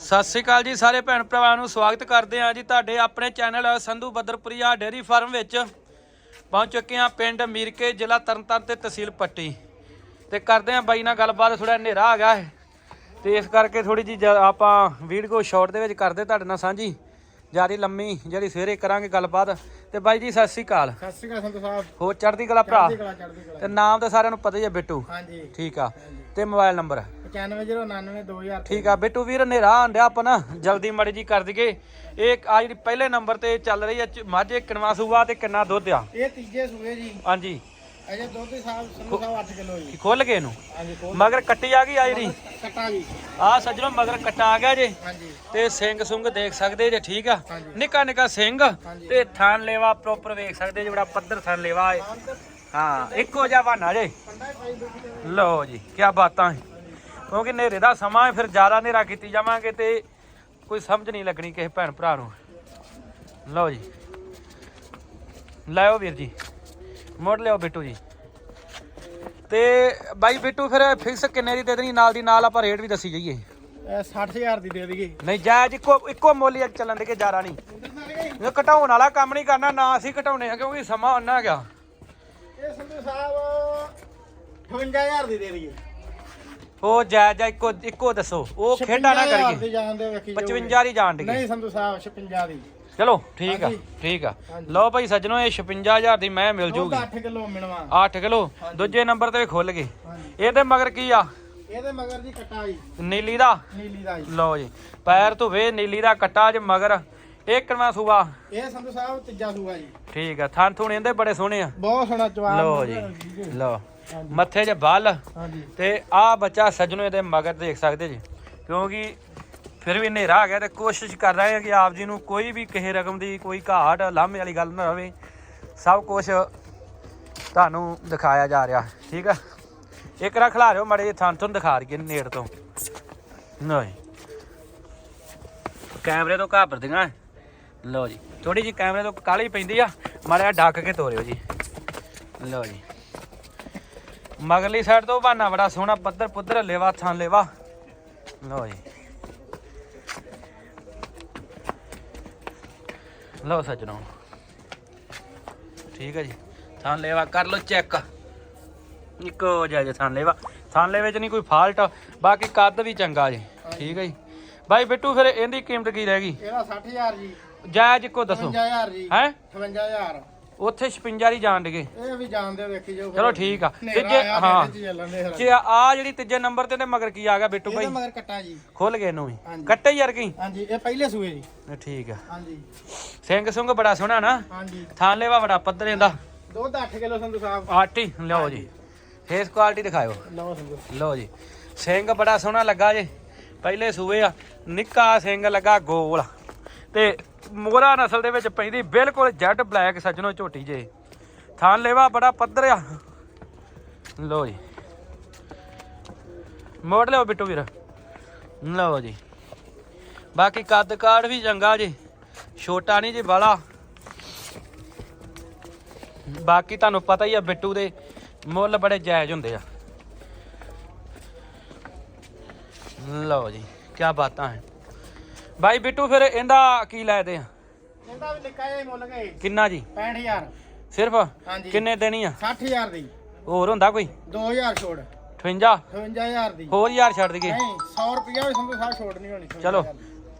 ਸਤਿ ਸ਼੍ਰੀ ਅਕਾਲ ਜੀ ਸਾਰੇ ਭੈਣ ਭਰਾਵਾਂ ਨੂੰ ਸਵਾਗਤ ਕਰਦੇ ਹਾਂ ਜੀ ਤੁਹਾਡੇ ਆਪਣੇ channel Sandhu Badarpuria dairy farm ਵਿੱਚ। ਪਹੁੰਚ ਚੁੱਕੇ ਹਾਂ ਪਿੰਡ ਮੀਰਕੇ ਜ਼ਿਲ੍ਹਾ ਤਰਨਤਾਰਨ ਤੇ ਤਹਿਸੀਲ ਪੱਟੀ। ਤੇ ਕਰਦੇ ਹਾਂ ਬਾਈ ਨਾਲ ਗੱਲਬਾਤ ਥੋੜਾ ਹਨੇਰਾ ਆ ਗਿਆ ਹੈ। ਤੇ ਇਸ ਕਰਕੇ ਥੋੜੀ ਜੀ ਆਪਾਂ ਵੀਡੀਓ ਸ਼ਾਰਟ ਦੇ ਵਿੱਚ ਕਰਦੇ ਤੁਹਾਡੇ ਨਾਲ ਸਾਂਝੀ। ਜ਼ਿਆਦਾ ਲੰਮੀ ਜਿਹੜੀ ਸਵੇਰੇ ਕਰਾਂਗੇ ਗੱਲਬਾਤ। ਤੇ ਬਾਈ ਜੀ ਸਤਿ ਸ਼੍ਰੀ ਅਕਾਲ। ਸਤਿ ਸ਼੍ਰੀ ਅਕਾਲ ਸੰਤ ਸਾਹਿਬ। ਹੋਰ ਚੜ੍ਹਦੀ ਕਲਾ ਭਰਾ? ਚੜ੍ਹਦੀ ਕਲਾ ਚੜ੍ਹਦੀ ਕਲਾ। ਤੇ ਨਾਮ ਤਾਂ ਸਾਰਿਆਂ ਨੂੰ ਪਤਾ ਹੀ ਹੈ ਬਿੱਟੂ। ਹਾਂਜੀ। ਠੀਕ ਆ। ਤੇ ਮੋਬਾਈਲ ਨੰਬਰ? 9599 2000 ਠੀਕ ਆ ਬਿੱਟੂ ਵੀਰ ਹਨੇਰਾ ਆਂਡਿਆ ਆਪਾਂ ਨਾ ਜਲਦੀ ਮੜੀ ਜੀ ਕਰ ਦਈਏ। ਇਹ ਆ ਜਿਹੜੀ ਪਹਿਲੇ ਨੰਬਰ ਤੇ ਚੱਲ ਰਹੀ ਹੈ ਮੱਝ ਕਿੰਨਵਾ ਸੂਆ ਤੇ ਕਿੰਨਾ ਦੁੱਧ ਆ? ਇਹ ਤੀਜੇ ਸੂਏ ਜੀ। ਹਾਂਜੀ। ਅਜੇ ਦੁੱਧ ਸਾਹਿਬ ਸਾਹਿਬ 8 ਕਿਲੋ ਜੀ। ਖੁੱਲ ਗਏ ਇਹਨੂੰ? ਹਾਂਜੀ ਮਗਰ ਕੱਟੀ ਆ ਗਈ ਆ ਜਿਹੜੀ ਕੱਟਾ ਜੀ ਆ ਸੱਜਣੋ ਮਗਰ ਕੱਟਾ ਆ ਗਿਆ ਜੇ। ਹਾਂਜੀ। ਤੇ ਸਿੰਘ ਸੁੰਗ ਦੇਖ ਸਕਦੇ ਜੇ ਠੀਕ ਆ। ਨਿੱਕਾ ਨਿੱਕਾ ਸਿੰਘ। ਤੇ ਥਣ ਲੇਵਾ ਪ੍ਰੋਪਰ ਵੇਖ ਸਕਦੇ ਜੇ ਬੜਾ ਪੱਧਰ ਥਣ ਲੇਵਾ ਹਾਂ ਇੱਕੋ ਜਿਹਾ ਬਹਾਨਾ ਜੇ। ਲਓ ਜੀ ਕੀ ਬਾਤਾਂ। ਹੈ ਕਿਉਂਕਿ ਹਨੇਰੇ ਦਾ ਸਮਾਂ ਹੈ ਫਿਰ ਜ਼ਿਆਦਾ ਹਨੇਰਾ ਕੀਤੀ ਜਾਵਾਂਗੇ ਤੇ ਕੋਈ ਸਮਝ ਨਹੀਂ ਲੱਗਣੀ ਕਿਸੇ ਭੈਣ ਭਰਾ ਨੂੰ। ਲਓ ਜੀ। ਲਾਓ ਵੀਰ ਜੀ। ਮੋੜ ਲਿਓ ਬਿੱਟੂ ਜੀ। ਤੇ ਬਾਈ ਬਿੱਟੂ ਫਿਰ ਫਿਕਸ ਕਿੰਨੇ ਦੀ ਦੇ ਦੇਣੀ? ਨਾਲ ਦੀ ਨਾਲ ਆਪਾਂ ਰੇਟ ਵੀ ਦੱਸੀ ਜਾਈਏ। ਇਹ 60000 ਦੀ ਦੇ ਦਈਏ। ਨਹੀਂ ਜਾਇਜ਼ ਇੱਕੋ ਇੱਕੋ ਮੁੱਲ ਅੱਜ ਚੱਲਣ ਦੇ ਕਿ ਜ਼ਿਆਦਾ ਨਹੀਂ। ਇਹ ਘਟਾਉਣ ਵਾਲਾ ਕੰਮ ਨਹੀਂ ਕਰਨਾ ਨਾ ਅਸੀਂ ਘਟਾਉਣੇ ਆ ਕਿਉਂਕਿ ਸਮਾਂ ਉਹਨਾਂ ਗਿਆ ਇਹ ਸੰਤ ਸਾਹਿਬ 58000 ਦੀ ਦੇ ਦਈਏ। ਉਹ ਜਾਇਜ਼ ਜਾਂ ਇੱਕੋ ਇੱਕੋ ਦੱਸੋ। ਉਹ ਖੇਡਾ ਨਾ 56,000 ਦੀ ਕਰੀਏ ਜਾਣ ਦੇ ਵੇਖੀ ਜਾਊਗੀ। 55 ਦੀ ਜਾਣ ਦੀ ਨਹੀਂ ਸੰਤ ਸਾਹਿਬ 56 ਦੀ। ਚਲੋ ਠੀਕ ਆ। ਠੀਕ ਆ। ਲਓ ਭਾਈ ਸੱਜਣੋ ਇਹ 56000 ਦੀ ਮੈਂ ਮਿਲ ਜੂਗੀ। 8 ਕਿਲੋ ਮਿਲਵਾ 8 ਕਿਲੋ ਦੂਜੇ ਨੰਬਰ ਤੇ ਖੁੱਲ ਗਏ। ਇਹਦੇ ਮਗਰ ਕੀ ਆ? ਇਹਦੇ ਮਗਰ ਜੀ ਕੱਟਾ ਜੀ। ਨੀਲੀ ਦਾ? ਨੀਲੀ ਦਾ ਜੀ। ਲਓ ਜੀ ਪੈਰ ਧੁਵੇ ਨੀਲੀ ਦਾ ਕੱਟਾ ਜ ਮਗਰ। ਇਹ ਕਿੰਨਾ ਸੂਆ? ਇਹ ਸੰਤ ਸਾਹਿਬ ਤੀਜਾ ਸੂਆ ਜੀ। ਠੀਕ ਆ ਥਣ ਥੁਣ ਇਹਦੇ ਬੜੇ ਸੋਹਣੇ ਆ। ਬਹੁਤ ਸੋਹਣਾ ਜਵਾਬ ਲਓ ਜੀ। ਲਓ। ਮੱਥੇ 'ਚ ਬੱਲ ਹਾਂਜੀ। ਤੇ ਆ ਬੱਚਾ ਸੱਜਣੋ ਇਹਦੇ ਮਗਰ ਦੇਖ ਸਕਦੇ ਜੀ। ਕਿਉਂਕਿ ਫਿਰ ਵੀ ਹਨੇਰਾ ਆ ਗਿਆ ਤੇ ਕੋਸ਼ਿਸ਼ ਕਰ ਰਹੇ ਹਾਂ ਕਿ ਆਪ ਜੀ ਨੂੰ ਕੋਈ ਵੀ ਕਿਸੇ ਰਕਮ ਦੀ ਕੋਈ ਘਾਟ ਲਾਮੇ ਵਾਲੀ ਗੱਲ ਨਾ ਰਵੇ। ਸਭ ਕੁਝ ਤੁਹਾਨੂੰ ਦਿਖਾਇਆ ਜਾ ਰਿਹਾ ਠੀਕ ਆ? ਇੱਕ ਰਾ ਖਿਲਾ ਰਿਓ ਮੜੇ ਥਾਂ ਤੁਹਾਨੂੰ ਦਿਖਾ ਰਹੀਏ ਨੇੜ ਤੋਂ। ਨਹੀਂ ਕੈਮਰੇ ਤੋਂ ਘਾਬਰਦੀਆਂ। ਲਓ ਜੀ। ਥੋੜੀ ਜੀ ਕੈਮਰੇ ਤੋਂ ਕਾਲੀ ਪੈਂਦੀ ਆ ਮਾੜਾ ਜਿਹਾ ਢੱਕ ਕੇ ਤੋਰਿਓ ਜੀ। ਲਓ ਜੀ। ਮਗਰਲੀ ਸਾਈਡ ਤੋਂ ਬਹਾਨਾ ਬੜਾ ਸੋਹਣਾ ਪੱਧਰ ਪੁੱਧਰ ਲੇਵਾ ਥਾਂ ਲੇਵਾ। ਲਓ ਜੀ। ਲਓ ਸੱਜਣੋ। ਠੀਕ ਹੈ ਜੀ। ਥਾਂ ਲੇਵਾ ਕਰ ਲਓ ਚੈੱਕ ਇੱਕੋ ਜਿਹਾ ਜੇ ਥਾਂ ਲੇਵਾ। ਥਾਂ ਲੇਵੇ ਚ ਨਹੀਂ ਕੋਈ ਫਾਲਟ ਬਾਕੀ ਕੱਦ ਵੀ ਚੰਗਾ ਜੀ। ਠੀਕ ਹੈ ਜੀ। ਬਾਈ ਬਿੱਟੂ ਫਿਰ ਇਹਦੀ ਕੀਮਤ ਕੀ ਰਹਿ ਗਈ? ਇਹਦਾ 60000 ਜੀ। ਜਾਇਜ਼ ਇੱਕੋ ਦੱਸੋ। 55000 ਜੀ। ਹੈ? 58000 ਉੱਥੇ 56 ਦੀ ਜਾਣ ਡਗੇ। ਇਹ ਵੀ ਜਾਣਦੇ ਵੇਖੀ ਜਾਓ ਚਲੋ ਠੀਕ ਆ। ਤੇ ਜੇ ਹਾਂ। ਦੇ ਜੇ ਆ ਜਿਹੜੀ ਤੀਜੇ ਨੰਬਰ ਤੇ ਤੇ ਮਗਰ ਕੀ ਆ ਗਿਆ ਬਿੱਟੂ ਭਾਈ? ਮਗਰ ਕੱਟਾ ਜੀ। ਖੁੱਲ ਗਏ ਇਹਨੂੰ ਵੀ। ਕੱਟੇ ਯਾਰ ਕੀ? ਹਾਂਜੀ ਇਹ ਪਹਿਲੇ ਸੂਏ ਜੀ। ਠੀਕ ਆ। ਹਾਂਜੀ। ਸਿੰਘ ਸੁੰਗ ਬੜਾ ਸੋਹਣਾ ਨਾ। ਹਾਂਜੀ। ਥਾਂ ਲੈਵਾ ਬੜਾ ਪੱਧਰ ਇਹਦਾ। ਦੁੱਧ 8 ਕਿਲੋ ਸੰਧੂ ਸਾਹਿਬ। ਆਟੀ ਲਿਓ ਜੀ। ਫੇਸ ਕੁਆਲਿਟੀ ਦਿਖਾਓ ਲਓ ਸੰਧੂ। ਲਓ ਜੀ। ਸਿੰਘ ਬੜਾ ਸੋਹਣਾ ਲੱਗਾ ਜੇ। ਪਹਿਲੇ ਸੂਏ ਆ। ਨਿੱਕਾ ਸਿੰਘ ਲੱਗਾ ਗੋਲ। ਤੇ ਮੋਰਾ ਨਸਲ ਦੇ ਵਿੱਚ ਪੈਂਦੀ, ਬਿਲਕੁਲ ਜੈਡ ਬਲੈਕ ਸੱਜਣੋ ਝੋਟੀ ਜੇ। ਥਾਂ ਲੇਵਾ ਬੜਾ ਪੱਧਰ ਆ। ਲਓ ਜੀ। ਮੋੜ ਲਿਓ ਬਿੱਟੂ ਵੀਰ। ਲਓ ਜੀ। ਬਾਕੀ ਕੱਦ ਕਾੜ ਵੀ ਚੰਗਾ ਜੀ। ਛੋਟਾ ਨਹੀਂ ਜੀ, ਬਾਲਾ। ਬਾਕੀ ਤੁਹਾਨੂੰ ਪਤਾ ਹੀ ਆ ਬਿੱਟੂ ਦੇ ਮੁੱਲ ਬੜੇ ਜਾਇਜ਼ ਹੁੰਦੇ ਆ। ਲਓ ਜੀ ਕੀ ਬਾਤਾਂ ਹੈ। ਬਾਈ ਬਿੱਟੂ ਫਿਰ ਇਹਦਾ ਕੀ ਲੈਦੇ ਆ? ਇਹਦਾ ਵੀ ਲਿਖਾ ਹੈ ਮੁੱਲ ਗਏ ਕਿੰਨਾ ਜੀ? 65000 ਸਿਰਫ? ਹਾਂਜੀ। ਕਿੰਨੇ ਦੇਣੀ ਆ? 60000 ਦੀ। ਹੋਰ ਹੁੰਦਾ ਕੋਈ? 2000 ਛੋੜ। 58 55000 ਦੀ। ਹੋਰ ਯਾਰ ਛੱਡ ਦਈਏ। ਨਹੀਂ 100 ਰੁਪਿਆ ਵੀ ਸੰਧੂ ਸਾਹਿਬ ਛੋੜ ਨਹੀਂ ਹੋਣੀ ਚਲੋ।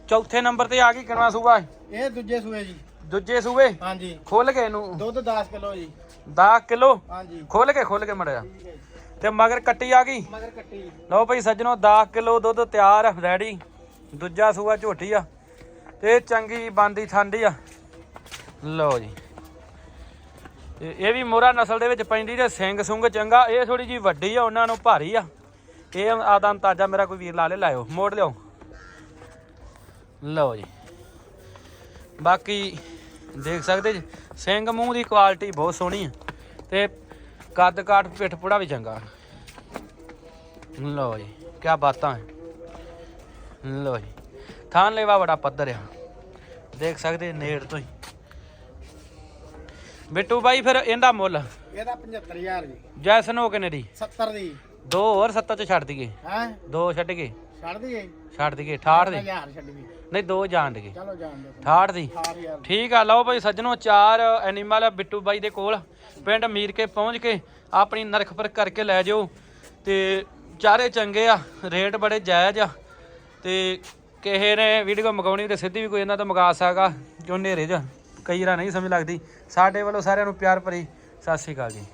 ਚੌਥੇ ਨੰਬਰ ਤੇ ਆ ਗਈ ਕਿੰਨਾ ਸੂਆ? ਇਹ ਦੂਜੇ ਸੂਏ ਜੀ। ਦੂਜੇ ਸੂਏ ਹਾਂਜੀ। ਖੋਲ ਕੇ ਇਹਨੂੰ। ਦੁੱਧ 10 ਕਿਲੋ ਜੀ। 10 ਕਿਲੋ? ਹਾਂਜੀ। ਖੋਲ ਕੇ ਖੋਲ ਕੇ ਮੜਿਆ। ਠੀਕ ਹੈ ਜੀ। ਤੇ ਮਗਰ ਕੱਟੀ ਆ ਗਈ? ਮਗਰ ਕੱਟੀ। ਲਓ ਭਾਈ ਸੱਜਣੋ 10 ਕਿਲੋ ਦੁੱਧ ਤਿਆਰ ਰੈਡੀ ਦੂਜਾ ਸੂਆ ਝੋਟੀ ਆ ਤੇ ਚੰਗੀ ਬੰਦੀ ਠੰਡੀ ਆ। ਲਓ ਜੀ। ਤੇ ਇਹ ਵੀ ਮੋਰਾ ਨਸਲ ਦੇ ਵਿੱਚ ਪੈਂਦੀ ਤੇ ਸਿੰਘ ਸੁੰਗ ਚੰਗਾ, ਇਹ ਥੋੜੀ ਜੀ ਵੱਡੀ ਆ, ਉਹਨਾਂ ਨੂੰ ਭਾਰੀ ਆ। ਇਹ ਆਦਾ ਅੰਤਾਜਾ ਮੇਰਾ ਕੋਈ ਵੀਰ ਲਾ ਲੈ, ਲਾਇਓ, ਮੋੜ ਲਿਓ ਲਓ ਜੀ। ਬਾਕੀ ਦੇਖ ਸਕਦੇ ਜੀ ਸਿੰਘ ਮੂੰਹ ਦੀ ਕੁਆਲਿਟੀ ਬਹੁਤ ਸੋਹਣੀ ਆ ਤੇ ਕੱਦ ਕਾਠ ਪਿੱਠ ਪੁੜਾ ਵੀ ਚੰਗਾ। ਲਓ ਜੀ ਕੀ ਬਾਤਾਂ ਹੈ ਲਓ ਜੀ। ਥਾਂ ਲੈਵਾ ਬੜਾ ਪੱਧਰ ਆ। ਦੇਖ ਸਕਦੇ ਨੇੜ ਤੋਂ ਹੀ। ਬਿੱਟੂ ਬਾਈ ਫਿਰ ਇਹਦਾ ਮੁੱਲ? ਇਹਦਾ 75000 ਜੀ। ਜੈਸਨ ਹੋ ਕਿੰਨੇ ਦੀ? 70 ਦੀ। ਦੋ ਹੋਰ 70 ਚ ਛੱਡ ਦਈਏ। ਹੈ? ਦੋ ਛੱਡ ਕੇ ਛੱਡ ਦਈਏ। ਛੱਡ ਦਈਏ 68 ਦੀ। ਹਜ਼ਾਰ ਛੱਡ ਦਈਏ। ਨਹੀਂ ਦੋ ਜਾਣ ਦਈਏ ਚਲੋ ਜਾਣ ਦੇ। 68 ਦੀ। 8000 ਠੀਕ ਆ ਲਓ ਭਾਈ ਸੱਜਣੋ ਚਾਰ ਐਨੀਮਲ ਆ ਬਿੱਟੂ ਬਾਈ ਦੇ ਕੋਲ। ਪਿੰਡ ਮੀਰ ਕੇ ਪਹੁੰਚ ਕੇ ਆਪਣੀ ਨਰਖ ਪਰ ਕਰਕੇ ਲੈ ਜਾਓ। ਤੇ ਚਾਰੇ ਚੰਗੇ ਆ ਰੇਟ ਬੜੇ ਜਾਇਜ਼ ਆ। ਤੇ ਕਿਸੇ ਨੇ ਵੀਡੀਓ ਮੰਗਾਉਣੀ ਤੇ ਸਿੱਧੀ ਵੀ ਕੋਈ ਇਹਨਾਂ ਤੋਂ ਮੰਗਾ ਸਕਾ ਜੋ ਹਨੇਰੇ 'ਚ ਕਈ ਵਾਰ ਨਹੀਂ ਸਮਝ ਲੱਗਦੀ। ਸਾਡੇ ਵੱਲੋਂ ਸਾਰਿਆਂ ਨੂੰ ਪਿਆਰ ਭਰੀ ਸਤਿ ਸ਼੍ਰੀ ਅਕਾਲ ਜੀ।